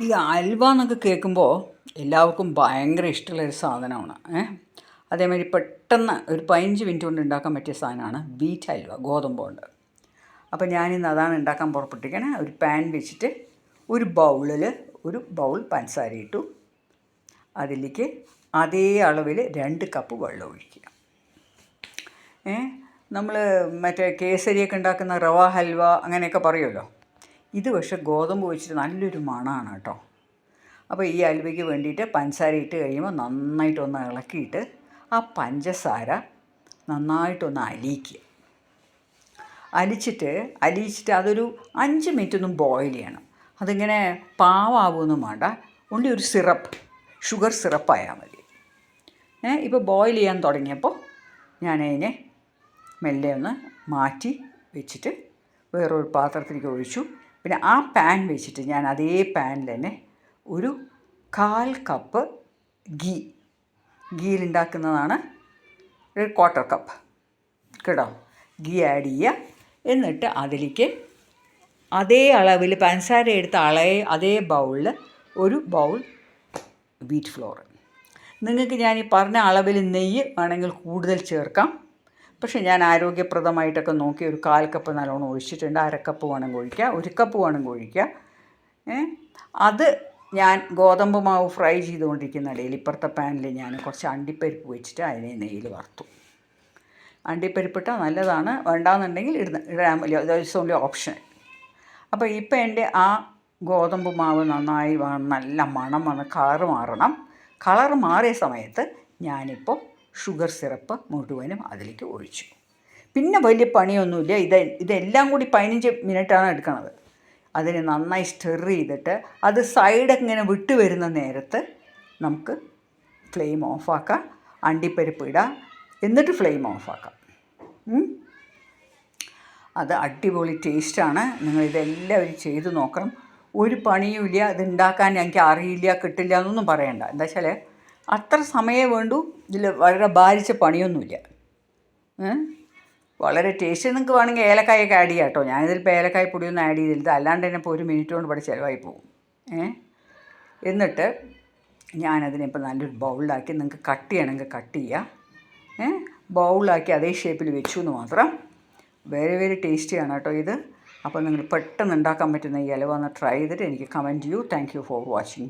ഈ അൽവ എന്നൊക്കെ കേൾക്കുമ്പോൾ എല്ലാവർക്കും ഭയങ്കര ഇഷ്ടമുള്ളൊരു സാധനമാണ് ഏ? അതേമാതിരി പെട്ടെന്ന് ഒരു പതിനഞ്ച് മിനിറ്റ് കൊണ്ട് ഉണ്ടാക്കാൻ പറ്റിയ സാധനമാണ് ബീറ്റ് അൽവ ഗോതമ്പ് കൊണ്ട്. അപ്പോൾ ഞാനിന്ന് അതാണ് ഉണ്ടാക്കാൻ പുറപ്പെട്ടിരിക്കണേ. ഒരു പാൻ വെച്ചിട്ട് ഒരു ബൗളിൽ ഒരു ബൗൾ പഞ്ചസാര ഇട്ടു. അതിലേക്ക് അതേ അളവിൽ രണ്ട് കപ്പ് വെള്ളം ഒഴിക്കുക. ഏ? നമ്മൾ മറ്റേ കേസരിയൊക്കെ ഉണ്ടാക്കുന്ന റവ ഹൽവ അങ്ങനെയൊക്കെ പറയുമല്ലോ? ഇത് പക്ഷേ ഗോതമ്പ് വെച്ചിട്ട് നല്ലൊരു മണമാണ് കേട്ടോ. അപ്പോൾ ഈ അലുവയ്ക്ക് വേണ്ടിയിട്ട് പഞ്ചസാര ഇട്ട് കഴിയുമ്പോൾ നന്നായിട്ടൊന്ന് ഇളക്കിയിട്ട് ആ പഞ്ചസാര നന്നായിട്ടൊന്ന് അലിയിക്കുക. അലിച്ചിട്ട് അലിയിച്ചിട്ട് അതൊരു അഞ്ച് മിനിറ്റ് ഒന്ന് ബോയിൽ ചെയ്യണം. അതിങ്ങനെ പാവാകുമൊന്നും വേണ്ട. ഉള്ളി ഒരു സിറപ്പ് ഷുഗർ സിറപ്പായാൽ മതി. ഏ ഇപ്പോൾ ബോയിൽ ചെയ്യാൻ തുടങ്ങിയപ്പോൾ ഞാനതിനെ മെല്ലെ ഒന്ന് മാറ്റി വെച്ചിട്ട് വേറൊരു പാത്രത്തിലേക്ക് ഒഴിച്ചു. പിന്നെ ആ പാൻ വെച്ചിട്ട് ഞാൻ അതേ പാനിൽ തന്നെ ഒരു കാൽ കപ്പ് ഗീ ഗീയിലുണ്ടാക്കുന്നതാണ് ഒരു ക്വാർട്ടർ കപ്പ് കേട്ടോ? ഗീ ആഡ് ചെയ്യുക എന്നിട്ട് അതിലേക്ക് അതേ അളവിൽ പഞ്ചസാര എടുത്ത അളയെ അതേ ബൗളിൽ ഒരു ബൗൾ വീറ്റ് ഫ്ലോർ നിങ്ങൾക്ക് ഞാൻ ഈ പറഞ്ഞ അളവിൽ നെയ്യ് വേണമെങ്കിൽ കൂടുതൽ ചേർക്കാം. പക്ഷേ ഞാൻ ആരോഗ്യപ്രദമായിട്ടൊക്കെ നോക്കി ഒരു കാൽ കപ്പ് നല്ലോണം ഒഴിച്ചിട്ടുണ്ട് അരക്കപ്പ് കപ്പ് വേണമെങ്കിൽ ഒഴിക്കുക ഒരു കപ്പ് വേണമെങ്കിൽ ഒഴിക്കുക അത് ഞാൻ ഗോതമ്പ് മാവ് ഫ്രൈ ചെയ്തുകൊണ്ടിരിക്കുന്ന ഇടയിൽ ഇപ്പുറത്തെ പാനിൽ ഞാൻ കുറച്ച് അണ്ടിപ്പരിപ്പ് വെച്ചിട്ട് അതിനെ നെയ്യിൽ വറുത്തു. അണ്ടിപ്പരിപ്പിട്ടാൽ നല്ലതാണ്. വേണ്ടാന്നുണ്ടെങ്കിൽ ഇടുന്ന ഇടാൻ വലിയ ദിവസമുള്ള ഓപ്ഷൻ. അപ്പോൾ ഇപ്പം എന്റെ ആ ഗോതമ്പ് മാവ് നന്നായി നല്ല മണം വന്ന് കളറ് മാറണം. കളർ മാറിയ സമയത്ത് ഞാനിപ്പോൾ ഷുഗർ സിറപ്പ് മുഴുവനും അതിലേക്ക് ഒഴിച്ചു. പിന്നെ വലിയ പണിയൊന്നുമില്ല. ഇത് ഇതെല്ലാം കൂടി പതിനഞ്ച് മിനിറ്റാണ് എടുക്കുന്നത് അതിനെ നന്നായി സ്റ്റെർ ചെയ്തിട്ട് അത് സൈഡ് ഇങ്ങനെ വിട്ടു വരുന്ന നേരത്ത് നമുക്ക് ഫ്ലെയിം ഓഫാക്കാം അണ്ടിപ്പരിപ്പ് ഇടാം. എന്നിട്ട് ഫ്ലെയിം ഓഫാക്കാം. അത് അടിപൊളി ടേസ്റ്റാണ് നിങ്ങൾ ഇതെല്ലാവരും ചെയ്തു നോക്കണം. ഒരു പണിയുമില്ല. ഇത് ഉണ്ടാക്കാൻ എനിക്ക് അറിയില്ല കിട്ടില്ല എന്നൊന്നും പറയണ്ട. എന്താ വെച്ചാൽ അത്ര സമയമേ വേണ്ടു. ഇതിൽ വളരെ ഭാരിച്ച പണിയൊന്നുമില്ല. വളരെ ടേസ്റ്റ് നിങ്ങൾക്ക് വേണമെങ്കിൽ ഏലക്കായൊക്കെ ആഡ് ചെയ്യാം കേട്ടോ. ഞാനിതിലിപ്പോൾ ഏലക്കായ പൊടിയൊന്നും ആഡ് ചെയ്തില്ല അല്ലാണ്ട് തന്നെ ഇപ്പോൾ ഒരു മിനിറ്റ് കൊണ്ട് ഇവിടെ ചിലവായി പോകും ഏ? എന്നിട്ട് ഞാനതിനെ ഇപ്പോൾ നല്ലൊരു ബൗളിലാക്കി നിങ്ങൾക്ക് കട്ട് ചെയ്യണമെങ്കിൽ കട്ട് ചെയ്യാം. ഏ? ബൗളിലാക്കി അതേ ഷേപ്പിൽ വെച്ചു എന്ന് മാത്രം. വെരി വെരി ടേസ്റ്റിയാണ് കേട്ടോ ഇത്. അപ്പോൾ നിങ്ങൾ പെട്ടെന്ന് ഉണ്ടാക്കാൻ പറ്റുന്ന ഈ ഇലവ ഒന്ന് ട്രൈ ചെയ്തിട്ട് എനിക്ക് കമന്റ് ചെയ്യൂ. Thank you for watching